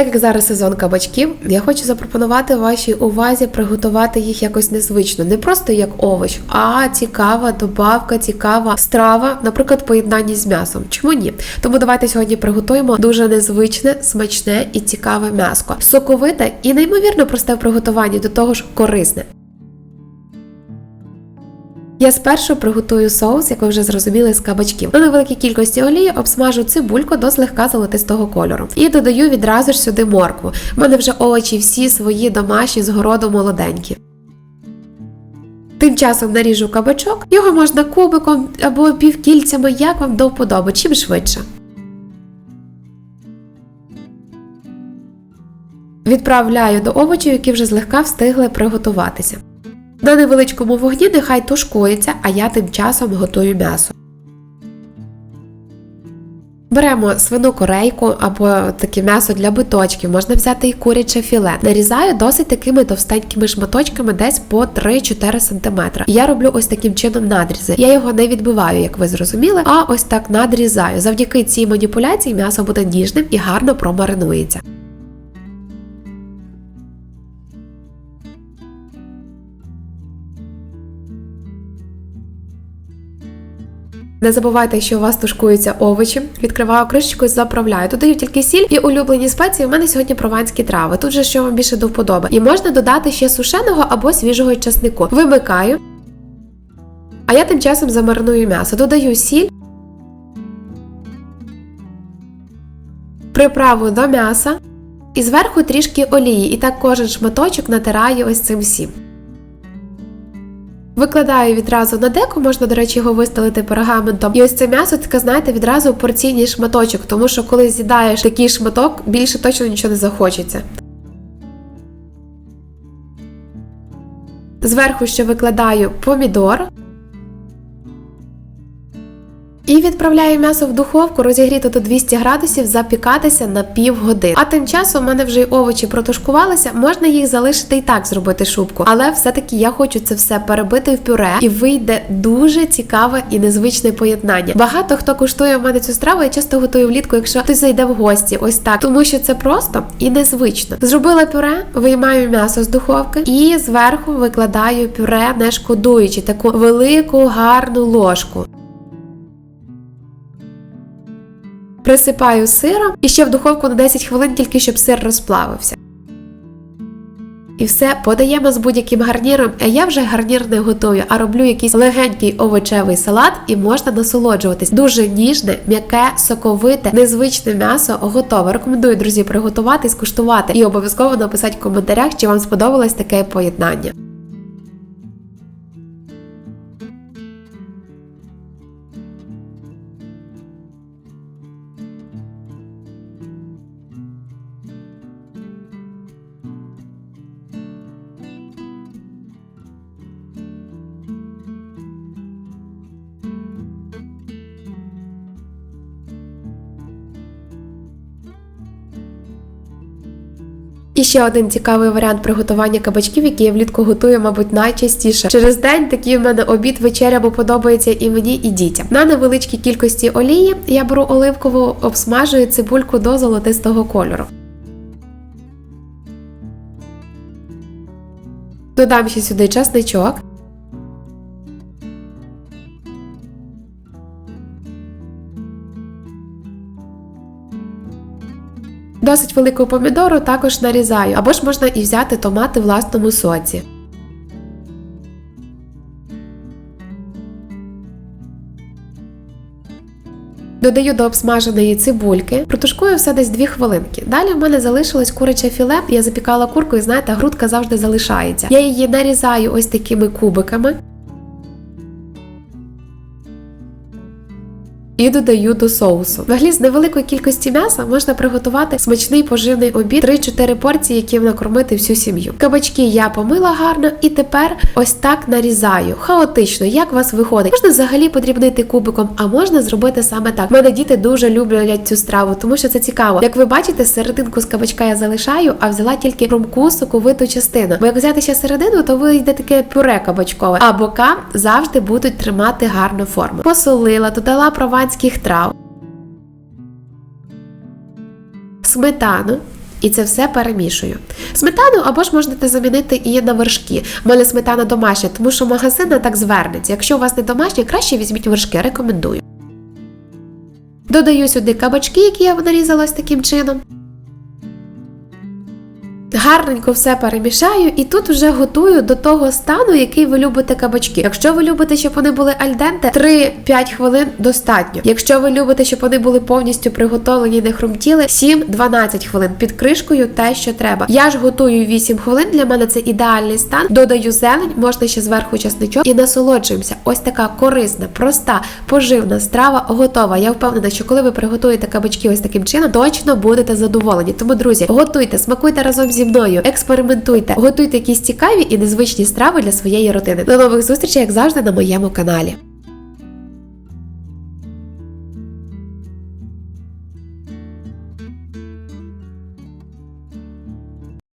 Так як зараз сезон кабачків, я хочу запропонувати вашій увазі приготувати їх якось незвично, не просто як овоч, а цікава добавка, цікава страва, наприклад, поєднання з м'ясом. Чому ні? Тому давайте сьогодні приготуємо дуже незвичне, смачне і цікаве м'яско, соковите і неймовірно просте в приготуванні, до того ж корисне. Я спершу приготую соус, як ви вже зрозуміли, з кабачків. На невеликій кількості олії обсмажу цибульку до злегка золотистого кольору. І додаю відразу ж сюди моркву. У мене вже овочі всі свої домашні з городу молоденькі. Тим часом наріжу кабачок, його можна кубиком або півкільцями, як вам до вподоби, чим швидше. Відправляю до овочів, які вже злегка встигли приготуватися. На невеличкому вогні нехай тушкується, а я тим часом готую м'ясо. Беремо свину корейку або таке м'ясо для биточків, можна взяти і куряче філе. Нарізаю досить такими товстенькими шматочками, десь по 3-4 см. Я роблю ось таким чином надрізи. Я його не відбиваю, як ви зрозуміли, а ось так надрізаю. Завдяки цій маніпуляції м'ясо буде ніжним і гарно промаринується. Не забувайте, що у вас тушкуються овочі. Відкриваю кришечку і заправляю. Додаю тільки сіль і улюблені спеції. У мене сьогодні прованські трави. Тут же що вам більше до вподоби. І можна додати ще сушеного або свіжого часнику. Вимикаю. А я тим часом замариную м'ясо. Додаю сіль. Приправу до м'яса. І зверху трішки олії. І так кожен шматочок натираю ось цим всім. Викладаю відразу на деко, можна, до речі, його вистелити пергаментом. І ось це м'ясо, таке, знаєте, відразу порційний шматочок, тому що коли з'їдаєш такий шматок, більше точно нічого не захочеться. Зверху ще викладаю помідор. І відправляю м'ясо в духовку розігріти до 200 градусів запікатися на півгодини. А тим часом у мене вже й овочі протушкувалися, можна їх залишити і так зробити шубку. Але все-таки я хочу це все перебити в пюре, і вийде дуже цікаве і незвичне поєднання. Багато хто куштує в мене цю страву, я часто готую влітку, якщо хтось зайде в гості, ось так, тому що це просто і незвично. Зробила пюре, виймаю м'ясо з духовки і зверху викладаю пюре, не шкодуючи таку велику гарну ложку. Присипаю сиром і ще в духовку на 10 хвилин, тільки щоб сир розплавився. І все подаємо з будь-яким гарніром, а я вже гарнір не готую, а роблю якийсь легенький овочевий салат і можна насолоджуватись. Дуже ніжне, м'яке, соковите, незвичне м'ясо готове. Рекомендую, друзі, приготувати, скуштувати і обов'язково написати в коментарях, чи вам сподобалось таке поєднання. І ще один цікавий варіант приготування кабачків, який я влітку готую, мабуть, найчастіше. Через день такий в мене обід вечеря, бо подобається і мені, і дітям. На невеличкій кількості олії я беру оливкову, обсмажую цибульку до золотистого кольору. Додам ще сюди часничок. Досить велику помідору також нарізаю, або ж можна і взяти томати в власному соці. Додаю до обсмаженої цибульки, протушкую все десь 2 хвилинки. Далі в мене залишилось куряче філе. Я запікала курку, і знаєте, грудка завжди залишається. Я її нарізаю ось такими кубиками. І додаю до соусу. Взагалі з невеликої кількості м'яса можна приготувати смачний поживний обід 3-4 порції, яким накормити всю сім'ю. Кабачки я помила гарно і тепер ось так нарізаю. Хаотично, як у вас виходить. Можна взагалі подрібнити кубиком, а можна зробити саме так. У мене діти дуже люблять цю страву, тому що це цікаво. Як ви бачите, серединку з кабачка я залишаю, а взяла тільки хрумку соковиту частину. Бо як взяти ще середину, то вийде таке пюре кабачкове. А бока завжди будуть тримати гарну форму. Посолила, додала прованських трав, сметану І це все перемішую. Сметану або ж можете замінити і на вершки. У мене сметана домашня, тому що магазин не так звернеться. Якщо у вас не домашня, краще візьміть вершки, рекомендую. Додаю сюди кабачки, які я нарізала ось таким чином. Гарненько все перемішаю і тут вже готую до того стану, який ви любите кабачки. Якщо ви любите, щоб вони були альденте, 3-5 хвилин достатньо. Якщо ви любите, щоб вони були повністю приготовлені, не хрумтіли, 7-12 хвилин під кришкою те, що треба. Я ж готую 8 хвилин. Для мене це ідеальний стан. Додаю зелень, можна ще зверху часничок і насолоджуємося. Ось така корисна, проста, поживна страва готова. Я впевнена, що коли ви приготуєте кабачки ось таким чином, точно будете задоволені. Тому, друзі, готуйте, смакуйте разом зі мною, експериментуйте, готуйте якісь цікаві і незвичні страви для своєї родини. До нових зустрічей, як завжди, на моєму каналі.